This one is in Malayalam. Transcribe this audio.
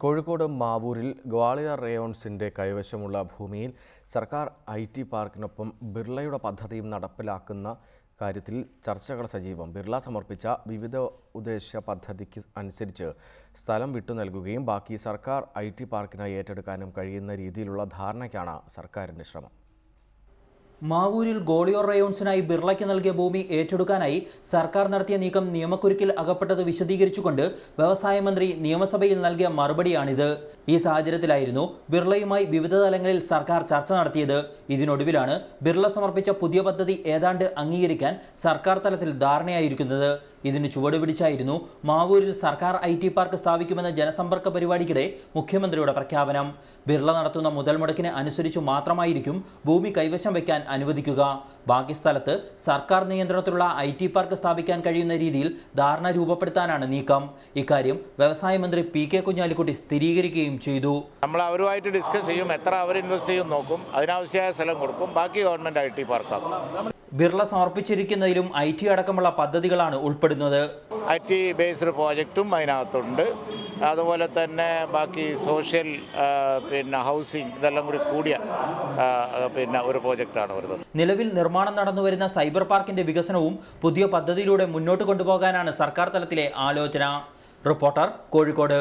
കോഴിക്കോട് മാവൂരിൽ ഗ്വാളിയർ റേയോൺസിന്റെ കൈവശമുള്ള ഭൂമിയിൽ സർക്കാർ ഐ ടി പാർക്കിനൊപ്പം ബിർളയുടെ പദ്ധതിയും നടപ്പിലാക്കുന്ന കാര്യത്തിൽ ചർച്ചകൾ സജീവം. ബിർള സമർപ്പിച്ച വിവിധ ഉദ്ദേശ പദ്ധതിക്ക് അനുസരിച്ച് സ്ഥലം വിട്ടു നൽകുകയും ബാക്കി സർക്കാർ ഐ ടി പാർക്കിനായി ഏറ്റെടുക്കാനും കഴിയുന്ന രീതിയിലുള്ള ധാരണയ്ക്കാണ് സർക്കാരിന്റെ ശ്രമം. മാവൂരിൽ ഗോളിയോർ റയോൺസിനായി ബിർളയ്ക്ക് നൽകിയ ഭൂമി ഏറ്റെടുക്കാനായി സർക്കാർ നടത്തിയ നീക്കം നിയമക്കുരുക്കിൽ അകപ്പെട്ടത് വിശദീകരിച്ചുകൊണ്ട് വ്യവസായ മന്ത്രി നിയമസഭയിൽ നൽകിയ മറുപടിയാണിത്. ഈ സാഹചര്യത്തിലായിരുന്നു ബിർളയുമായി വിവിധ തലങ്ങളിൽ സർക്കാർ ചർച്ച നടത്തിയത്. ഇതിനൊടുവിലാണ് ബിർള സമർപ്പിച്ച പുതിയ പദ്ധതി ഏതാണ്ട് അംഗീകരിക്കാൻ സർക്കാർ തലത്തിൽ ധാരണയായിരിക്കുന്നത്. ഇതിന് ചുവട് പിടിച്ചായിരുന്നു മാവൂരിൽ സർക്കാർ ഐ ടി പാർക്ക് സ്ഥാപിക്കുമെന്ന ജനസമ്പർക്ക പരിപാടിക്കിടെ മുഖ്യമന്ത്രിയുടെ പ്രഖ്യാപനം. ബിർള നടത്തുന്ന മുതൽ മുടക്കിന് അനുസരിച്ചു മാത്രമായിരിക്കും ഭൂമി കൈവശം വയ്ക്കാൻ അനുവദിക്കുക. ബാക്കി സ്ഥലത്ത് സർക്കാർ നിയന്ത്രണത്തിലുള്ള ഐ ടി പാർക്ക് സ്ഥാപിക്കാൻ കഴിയുന്ന രീതിയിൽ ധാരണ രൂപപ്പെടുത്താനാണ് നീക്കം. ഇക്കാര്യം വ്യവസായ മന്ത്രി പി കെ കുഞ്ഞാലിക്കുട്ടി സ്ഥിരീകരിക്കുകയും ചെയ്തു. നമ്മൾ അവരുമായിട്ട് ഡിസ്കസ് ചെയ്യും എത്ര അവർ ഇൻവെസ്റ്റ് ചെയ്യും നോക്കും അതിനാവശ്യമായ സ്ഥലം കൊടുക്കും ബാക്കി ഗവൺമെന്റ് ഐ ടി പാർക്കാക്കും. ബിർള സമർപ്പിച്ചിരിക്കുന്നതിലും ഐ ടി അടക്കമുള്ള പദ്ധതികളാണ് ഉൾപ്പെടുന്നത്. ഐ ടി ബേസ്ഡ് പ്രോജക്റ്റും അതിനകത്തുണ്ട്. അതുപോലെ തന്നെ ബാക്കി സോഷ്യൽ പിന്നെ ഹൗസിംഗ് ഇതെല്ലാം കൂടി കൂടിയ പിന്നെ ഒരു പ്രോജക്റ്റാണ് വരുന്നത്. നിലവിൽ നിർമ്മാണം നടന്നുവരുന്ന സൈബർ പാർക്കിന്റെ വികസനവും പുതിയ പദ്ധതിയിലൂടെ മുന്നോട്ട് കൊണ്ടുപോകാനാണ് സർക്കാർ തലത്തിലെ ആലോചന. റിപ്പോർട്ടർ കോഴിക്കോട്.